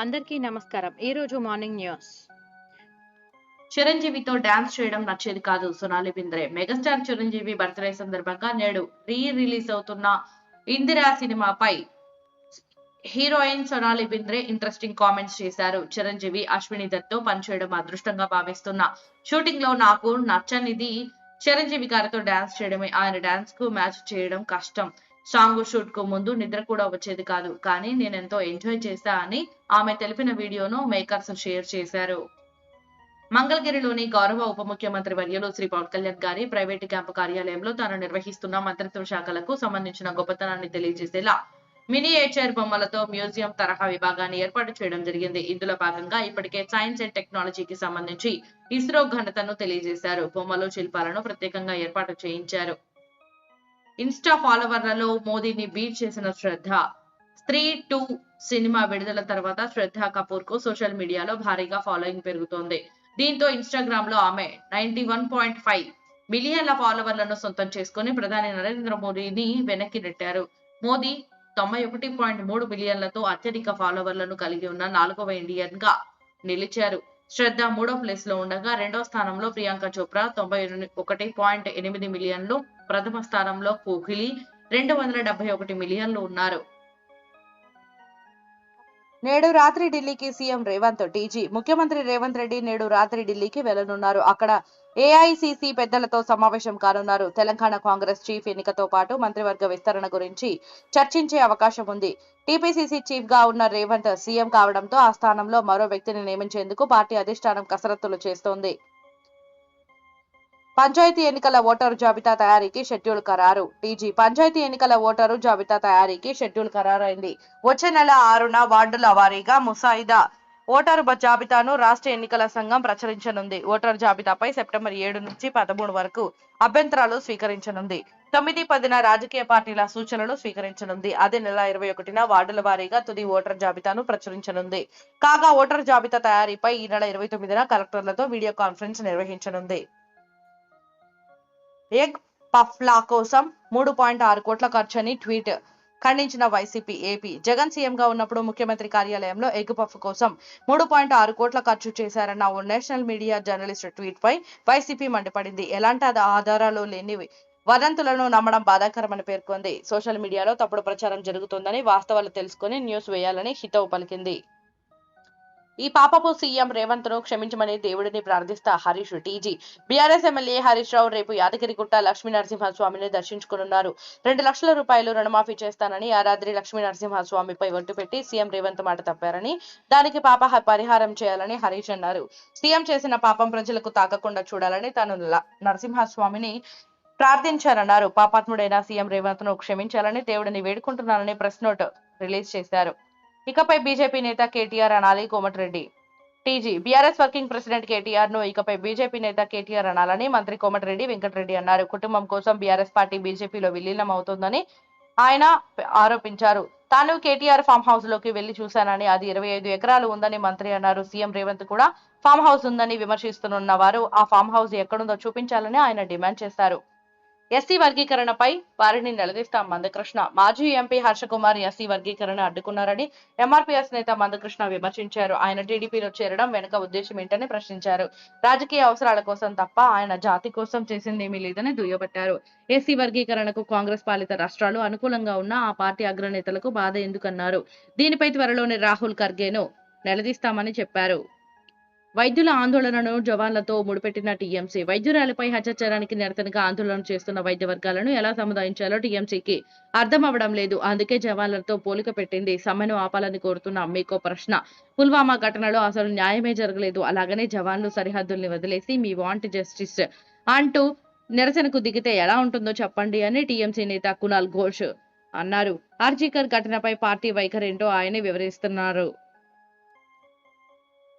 అందరికీ నమస్కారం. రోజు మార్నింగ్ న్యూస్. చిరంజీవితో డాన్స్ చేయడం నచ్చేది కాదు సొనాలి బింద్రే. మెగాస్టార్ చిరంజీవి బర్త్డే సందర్భంగా నేడు రీ రిలీజ్ అవుతున్న ఇందిరా సినిమాపై heroine Sonali Bendre interesting comments చేశారు. చిరంజీవి అశ్విని దత్తో పనిచేయడం అదృష్టంగా భావిస్తున్నా షూటింగ్లో నాకు నచ్చనిది చిరంజీవి గారితో డాన్స్ చేయడమే. ఆయన డాన్స్కు మ్యాచ్ చేయడం కష్టం. సాంగ్ షూట్కు ముందు నిద్ర కూడా వచ్చేది కాదు. కానీ నేను ఎంతో ఎంజాయ్ చేశా అని ఆమె తెలిపిన వీడియోను మేకర్స్ షేర్ చేశారు. మంగళగిరిలోని గౌరవ ఉప ముఖ్యమంత్రి వర్యులు శ్రీ పవన్ కళ్యాణ్ గారి ప్రైవేటు క్యాంపు కార్యాలయంలో తాను నిర్వహిస్తున్న మంత్రిత్వ శాఖలకు సంబంధించిన గొప్పతనాన్ని తెలియజేసేలా మినియేచర్ బొమ్మలతో మ్యూజియం తరహా విభాగాన్ని ఏర్పాటు చేయడం జరిగింది. ఇందులో భాగంగా ఇప్పటికే సైన్స్ అండ్ టెక్నాలజీకి సంబంధించి ఇస్రో ఘనతను తెలియజేశారు. బొమ్మలు శిల్పాలను ప్రత్యేకంగా ఏర్పాటు చేయించారు. ఇన్స్టా ఫాలోవర్లలో మోదీని బీట్ చేసిన శ్రద్ధ స్త్రీ టూ సినిమా విడుదల తర్వాత శ్రద్ధ కపూర్కు సోషల్ మీడియాలో భారీగా ఫాలోయింగ్ పెరుగుతోంది. దీంతో ఇన్స్టాగ్రామ్లో ఆమె నైన్టీ వన్ పాయింట్ ఫైవ్ మిలియన్ల ఫాలోవర్లను సొంతం చేసుకుని ప్రధాని నరేంద్ర మోదీని వెనక్కి నెట్టారు. మోదీ తొంభై ఒకటి పాయింట్ మూడు మిలియన్లతో అత్యధిక ఫాలోవర్లను కలిగి ఉన్న నాలుగవ ఇండియన్గా నిలిచారు. శ్రద్ధ మూడో ప్లేస్లో ఉండగా రెండో స్థానంలో ప్రియాంక చోప్రా తొంభై ఒకటి పాయింట్ ఎనిమిది మిలియన్లు ప్రథమ స్థానంలో కోహ్లీ రెండు వందల డెబ్బై ఒకటి మిలియన్లు ఉన్నారు. నేడు రాత్రి ఢిల్లీకి సీఎం రేవంత్ డీజీ ముఖ్యమంత్రి రేవంత్ రెడ్డి నేడు రాత్రి ఢిల్లీకి వెళ్ళనున్నారు. అక్కడ ఏఐసిసి పెద్దలతో సమావేశం కానున్నారు. తెలంగాణ కాంగ్రెస్ చీఫ్ ఎన్నికతో పాటు మంత్రివర్గ విస్తరణ గురించి చర్చించే అవకాశం ఉంది. టీపీసీసీ చీఫ్గా ఉన్న రేవంత్ సీఎం కావడంతో ఆ స్థానంలో మరో వ్యక్తిని నియమించేందుకు పార్టీ అధిష్టానం కసరత్తులు చేస్తోంది. పంచాయతీ ఎన్నికల ఓటరు జాబితా తయారీకి షెడ్యూల్ ఖరారు. టీజీ పంచాయతీ ఎన్నికల ఓటరు జాబితా తయారీకి షెడ్యూల్ ఖరారైంది. వచ్చే నెల ఆరున వార్డుల వారీగా ముసాయిదా ఓటరు జాబితాను రాష్ట్ర ఎన్నికల సంఘం ప్రచురించనుంది. ఓటరు జాబితాపై సెప్టెంబర్ ఏడు నుంచి పదమూడు వరకు అభ్యంతరాలు స్వీకరించనుంది. తొమ్మిది పదిన రాజకీయ పార్టీల సూచనలు స్వీకరించనుంది. అదే నెల ఇరవై ఒకటిన వార్డుల వారీగా తుది ఓటర్ జాబితాను ప్రచురించనుంది. కాగా ఓటర్ జాబితా తయారీపై ఈ నెల ఇరవై తొమ్మిదిన కలెక్టర్లతో వీడియో కాన్ఫరెన్స్ నిర్వహించనుంది. ఎగ్ పఫ్లా కోసం మూడు పాయింట్ ఆరు కోట్ల ఖర్చని ట్వీట్ ఖండించిన వైసీపీ ఏపీ. జగన్ సీఎం గా ఉన్నప్పుడు ముఖ్యమంత్రి కార్యాలయంలో ఎగ్ పఫ్ కోసం మూడు పాయింట్ ఆరు కోట్ల ఖర్చు చేశారన్న ఓ నేషనల్ మీడియా జర్నలిస్ట్ ట్వీట్ పై వైసీపీ మండిపడింది. ఎలాంటి ఆధారాలు లేని వదంతులను నమ్మడం బాధాకరమని పేర్కొంది. సోషల్ మీడియాలో తప్పుడు ప్రచారం జరుగుతోందని వాస్తవాలు తెలుసుకుని న్యూస్ వేయాలని హితవు పలికింది. ఈ పాపపు సీఎం రేవంత్ను క్షమించమని దేవుడిని ప్రార్థిస్తా Harish TG BRS MLA Harish Rao రేపు యాదగిరిగుట్ట లక్ష్మీ నరసింహస్వామిని దర్శించుకునున్నారు. రెండు లక్షల రూపాయలు రుణమాఫీ చేస్తానని యాదాద్రి లక్ష్మీ నరసింహస్వామిపై ఒట్టు పెట్టి సీఎం రేవంత్ మాట తప్పారని దానికి పాప పరిహారం చేయాలని హరీష్ అన్నారు. సీఎం చేసిన పాపం ప్రజలకు తాకకుండా చూడాలని తాను నరసింహస్వామిని ప్రార్థించారన్నారు. పాపాత్ముడైన సీఎం రేవంత్ను క్షమించాలని దేవుడిని వేడుకుంటున్నానని ప్రెస్ నోట్ రిలీజ్ చేశారు. ఇకపై బీజేపీ నేత కేటీఆర్ అనాలి Komatireddy. TG BRS working president కేటీఆర్ను ఇకపై బీజేపీ నేత కేటీఆర్ అనాలని మంత్రి కోమటిరెడ్డి వెంకటరెడ్డి అన్నారు. కుటుంబం కోసం బీఆర్ఎస్ పార్టీ బీజేపీలో విలీనం అవుతోందని ఆయన ఆరోపించారు. తాను కేటీఆర్ ఫామ్ హౌస్లోకి వెళ్ళి చూశానని అది ఇరవై ఐదు ఎకరాలు ఉందని మంత్రి అన్నారు. సీఎం రేవంత్ కూడా ఫామ్ హౌస్ ఉందని విమర్శిస్తున్న వారు ఆ ఫామ్ హౌస్ ఎక్కడుందో చూపించాలని ఆయన డిమాండ్ చేశారు. ఎస్సీ వర్గీకరణపై వారిని నిలదీస్తాం మందకృష్ణ. మాజీ ఎంపీ హర్షకుమార్ ఎస్సీ వర్గీకరణ అడ్డుకున్నారని ఎంఆర్పీఎస్ నేత మందకృష్ణ విమర్శించారు. ఆయన టీడీపీలో చేరడం వెనుక ఉద్దేశం ఏంటని ప్రశ్నించారు. రాజకీయ అవసరాల కోసం తప్ప ఆయన జాతి కోసం చేసిందేమీ లేదని దుయ్యబట్టారు. ఎస్సీ వర్గీకరణకు కాంగ్రెస్ పాలిత రాష్ట్రాలు అనుకూలంగా ఉన్న ఆ పార్టీ అగ్రనేతలకు బాధ ఎందుకన్నారు? దీనిపై త్వరలోనే రాహుల్ ఖర్గేను నిలదీస్తామని చెప్పారు. వైద్యుల ఆందోళనను జవాన్లతో ముడిపెట్టిన టీఎంసీ. వైద్యురాలిపై హత్యాచారానికి నిరసనగా ఆందోళన చేస్తున్న వైద్య వర్గాలను ఎలా సముదాయించాలో టీఎంసీకి అర్థం అవడం లేదు. అందుకే జవాన్లతో పోలిక పెట్టింది. సమ్మెను ఆపాలని కోరుతున్న మీకో ప్రశ్న. పుల్వామా ఘటనలో అసలు న్యాయమే జరగలేదు. అలాగనే జవాన్లు సరిహద్దుల్ని వదిలేసి మీ వాంట్ జస్టిస్ అంటూ నిరసనకు దిగితే ఎలా ఉంటుందో చెప్పండి అని టీఎంసీ నేత కునాల్ ఘోష్ అన్నారు. ఆర్జీకర్ ఘటనపై పార్టీ వైఖరేంటో ఆయనే వివరిస్తున్నారు.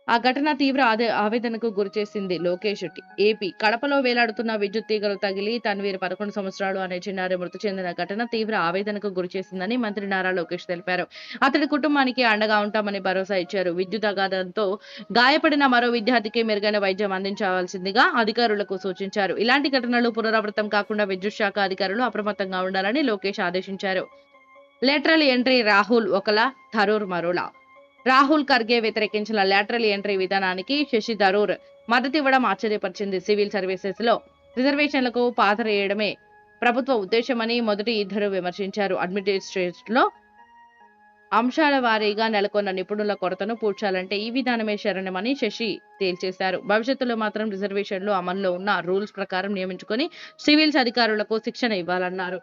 ఆ ఘటన తీవ్ర ఆదే ఆవేదనకు గురిచేసింది లోకేష్ ఏపీ కడపలో వేలాడుతున్న విద్యుత్ తీగలు తగిలి తన్వీర్ పదకొండు సంవత్సరాలు అనే చిన్నారి మృతి చెందిన ఘటన తీవ్ర ఆవేదనకు గురిచేసిందని మంత్రి నారా లోకేష్ తెలిపారు. అతడి కుటుంబానికి అండగా ఉంటామని భరోసా ఇచ్చారు. విద్యుత్ అగాధంతో గాయపడిన మరో విద్యార్థికి మెరుగైన వైద్యం అందించవలసిందిగా అధికారులకు సూచించారు. ఇలాంటి ఘటనలు పునరావృతం కాకుండా విద్యుత్ శాఖ అధికారులు అప్రమత్తంగా ఉండాలని లోకేష్ ఆదేశించారు. లెటరల్ ఎంట్రీ రాహుల్ ఒకలా థరూర్ మరోలా రాహుల్ ఖర్గే వ్యతిరేకించిన లాటరల్ ఎంట్రీ విధానానికి శశి థరూర్ మద్దతు ఇవ్వడం ఆశ్చర్యపరిచింది సివిల్ సర్వీసెస్లో రిజర్వేషన్లకు పాతరేయడమే ప్రభుత్వ ఉద్దేశమని మొదటి ఇద్దరు విమర్శించారు. అడ్మినిస్ట్రేషన్లో అంశాల వారీగా నెలకొన్న నిపుణుల కొరతను పూడ్చాలంటే ఈ విధానమే శరణమని శశి తేల్చేశారు. భవిష్యత్తులో మాత్రం రిజర్వేషన్లు అమల్లో ఉన్న రూల్స్ ప్రకారం నియమించుకొని సివిల్స్ అధికారులకు శిక్షణ ఇవ్వాలన్నారు.